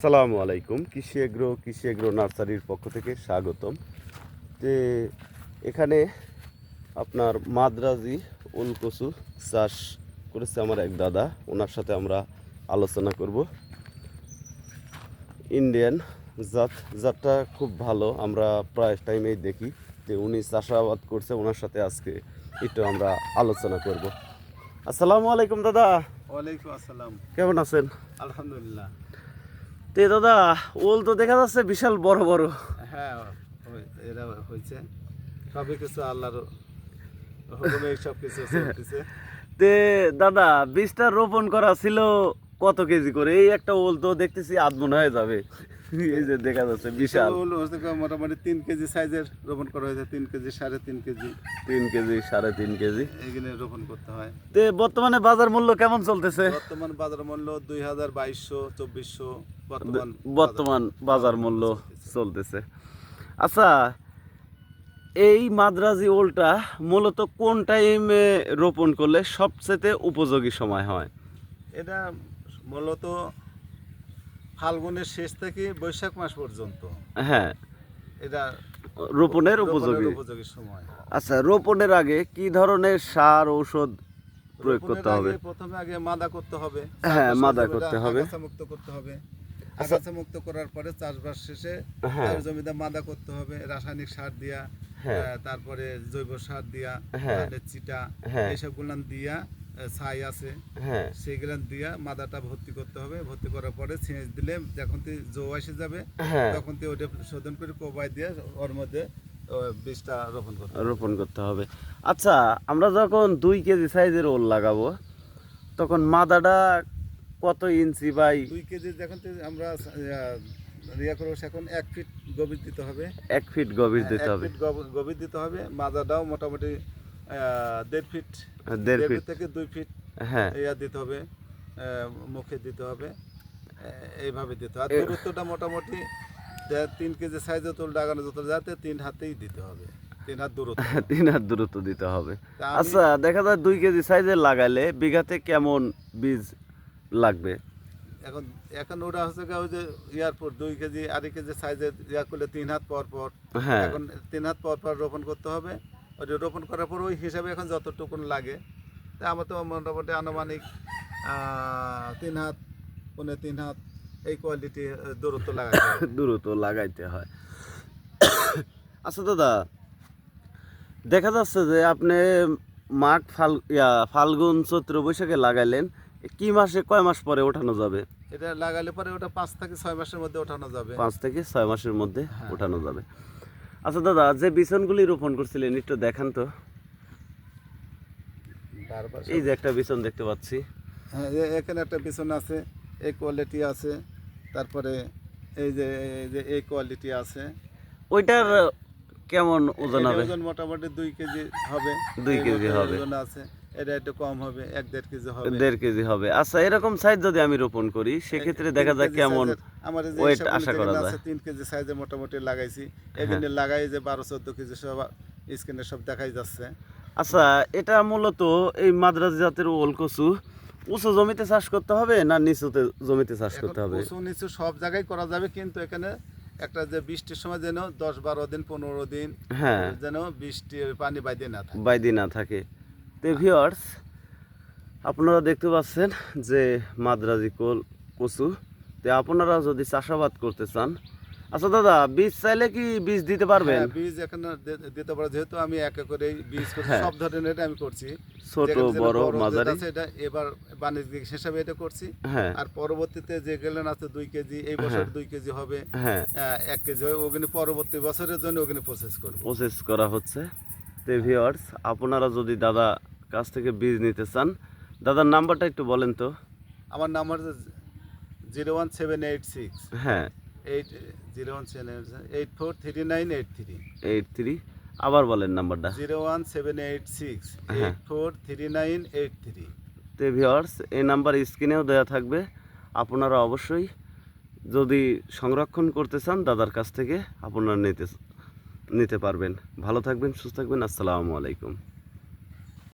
আসসালামু আলাইকুম। কৃষি এগ্রো কৃষি এগ্রো নার্সারির পক্ষ থেকে স্বাগতম। যে এখানে আপনার মাদ্রাজি উলকসু চাষ করেছে আমার এক দাদা। ওনার সাথে আমরা আলোচনা করব। ইন্ডিয়ান জাত জাতটা খুব ভালো। আমরা প্রায় টাইমেই দেখি যে উনি চাষাবাদ করছে। ওনার সাথে আজকে একটু আমরা আলোচনা করব। আসসালামু আলাইকুম দাদা। ওয়ালাইকুম আসসালাম। কেমন আছেন? আলহামদুলিল্লাহ। তে দাদা ওল তো দেখা যাচ্ছে বিশাল বড় বড়। হ্যাঁ এরা হয়েছে। সবই কিছু আল্লাহর হুকুমে সব কিছু তে দাদা বীজটা রোপণ করা ছিল কত কেজি করে? এই একটা ওল তো দেখতেছি আধ মনে হয়ে যাবে। এই যে দেখা যাচ্ছে বিশাল। মোটামুটি তিন কেজি সাইজের রোপণ করা হয়েছে তিন কেজি সাড়ে তিন কেজি। তিন কেজি সাড়ে তিন কেজি। এগুলো রোপণ করতে হয়। তে বর্তমানে বাজার মূল্য কেমন চলতেছে? বর্তমান বাজার মূল্য দুই হাজার বাইশশো চব্বিশশো বর্তমান বর্তমান বাজার মূল্য চলতেছে। আচ্ছা এই মাদ্রাজি ওলটা মূলত কোন টাইমে রোপণ করলে সবচেয়ে উপযোগী সময় হয়? এটা মূলত ফাল্গুনের শেষ থেকে বৈশাখ মাস পর্যন্ত হ্যাঁ এটা রোপণের উপযোগী উপযোগী সময় আচ্ছা রোপণের আগে কি ধরনের সার ঔষধ প্রয়োগ করতে হবে প্রথমে আগে মাদা করতে হবে হ্যাঁ, মাদা করতে হবে। মুক্ত করতে হবে আচ্ছা। আগাছা মুক্ত করার পরে চাষবাস শেষে হ্যাঁ। জমিতে মাদা করতে হবে রাসায়নিক সার দিয়া হ্যাঁ। তারপরে জৈব সার দিয়া। চিটা। এইসব গুলান দিয়া ছাই আছে। হ্যাঁ। সেইগুলান দিয়া মাদাটা ভর্তি করতে হবে। ভর্তি করার পরে ছেঁচ দিলে যখন তুই জো এসে যাবে হ্যাঁ। তখন তুই ওটা শোধন করে কোবাই দিয়ে ওর মধ্যে বীজটা রোপণ করতে হবে। রোপণ করতে হবে। আচ্ছা আমরা যখন দুই কেজি সাইজের ওল লাগাবো তখন মাদাটা কত ইঞ্চি বাই? দুই কেজি যখন আমরা ইয়া করব এখন এক ফিট গভীর দিতে হবে। এক ফিট গভীর হ্যাঁ, দিতে হবে। গভ- গভীর দিতে হবে। মাজাটাও মোটামুটি দেড় ফিট। দেড় ফিট। থেকে দুই ফিট হ্যাঁ। ইয়া দিতে হবে মুখে দিতে হবে এইভাবে দিতে হবে। দূরত্বটা মোটামুটি তিন কেজি সাইজে তোল লাগানো যত যাতে তিন হাতেই দিতে হবে তিন হাত দূরত্ব। তিন হাত দূরত্ব দিতে হবে। আচ্ছা দেখা যায় দুই কেজি সাইজের লাগালে বিঘাতে কেমন বীজ লাগবে? এখন এখন ওটা হচ্ছে গিয়ে ওই যে ইয়ার পর দুই কেজি আড়াই কেজি সাইজের ইয়া করলে তিন হাত পর পর। হ্যাঁ। এখন তিন হাত পর পর রোপণ করতে হবে। রোপণ করার পর ওই হিসাবে এখন যতটুকুন লাগে। তা আমার তো মোটামুটি আনুমানিক তিন হাত পৌনে তিন হাত এই কোয়ালিটি দূরত্ব লাগাতে হবে। দ্রুত লাগাইতে হয়। আচ্ছা দাদা দেখা যাচ্ছে যে আপনি মাঘ ফাল ইয়া ফাল্গুন চৈত্র বৈশাখে লাগাইলেন কি মাসে কয় মাস পরে ওঠানো যাবে? এটা লাগালে পরে ওটা পাঁচ থেকে ছয় মাসের মধ্যে ওঠানো যাবে। পাঁচ থেকে ছয় মাসের মধ্যে হ্যাঁ। ওঠানো যাবে। আচ্ছা দাদা যে বিছনগুলি রোপণ করছিলেন একটু দেখান তো। এই যে একটা বিছন দেখতে পাচ্ছি। হ্যাঁ এখানে একটা বিছন আছে এই কোয়ালিটি আছে তারপরে এই যে এই যে এই কোয়ালিটি আছে। ওইটার কেমন ওজন হবে? ওজন মোটামুটি দুই কেজি হবে। দুই কেজি হবে। ওজন আছে। এটা একটু কম হবে এক দেড় কেজি হবে। দেড় কেজি হবে। আচ্ছা এরকম সাইজ যদি আমি রোপণ করি সেক্ষেত্রে দেখা যায় কেমন সবগুলো আশা করা যায়? হ্যাঁ। তিন কেজি সাইজে মোটামুটি লাগাইছি। এখানে লাগাই যে বারো চোদ্দ কেজি সব স্ক্রিনে সব দেখাই যাচ্ছে। আচ্ছা এটা মূলত এই মাদ্রাজ জাতের ওল কচু। উঁচু জমিতে চাষ করতে হবে না নিচুতে জমিতে চাষ করতে হবে? উঁচু নিচু সব জায়গায় করা যাবে কিন্তু এখানে একটা যে বৃষ্টির সময় যেন দশ বারো দিন পনেরো দিন হ্যাঁ। যেন বৃষ্টির পানি বাইদে না থাকে। বাইদি না থাকে। তো ভিওয়ার্স আপনারা দেখতে পাচ্ছেন যে মাদ্রাজি কোল কচু। তো আপনারা যদি চাষাবাদ করতে চান আচ্ছা দাদা বীজ চাইলে কি বীজ দিতে পারবেন? হ্যাঁ, বীজ এখানে দিতে পারে যেহেতু আমি একে করে বীজ করছি হ্যাঁ। সব ধরনের আমি করছি। ছোট বড় মাঝারি। এটা এবার বাণিজ্যিক হিসাবে এটা করছি। হ্যাঁ। আর পরবর্তীতে যে গেলেন আছে দুই কেজি এই বছর দুই কেজি হবে। এক কেজি হবে ওখানে পরবর্তী বছরের জন্য ওখানে প্রসেস করব। প্রসেস করা হচ্ছে। তো ভিওয়ার্স আপনারা যদি দাদা কাছ থেকে বীজ নিতে চান দাদার নাম্বারটা একটু বলেন তো। আমার number zero one seven eight six. হ্যাঁ। Eight zero one seven eight four three nine eight three. Eight three. আবার বলেন নাম্বারটা। Zero one seven eight six. হ্যাঁ। Eight four three nine eight three. তো ভিওয়ার্স এই নাম্বার স্ক্রিনেও দেওয়া থাকবে। আপনারা অবশ্যই যদি সংরক্ষণ করতে চান দাদার কাছ থেকে আপনারা নিতে নিতে পারবেন। ভালো থাকবেন সুস্থ থাকবেন আসসালামু আলাইকুম।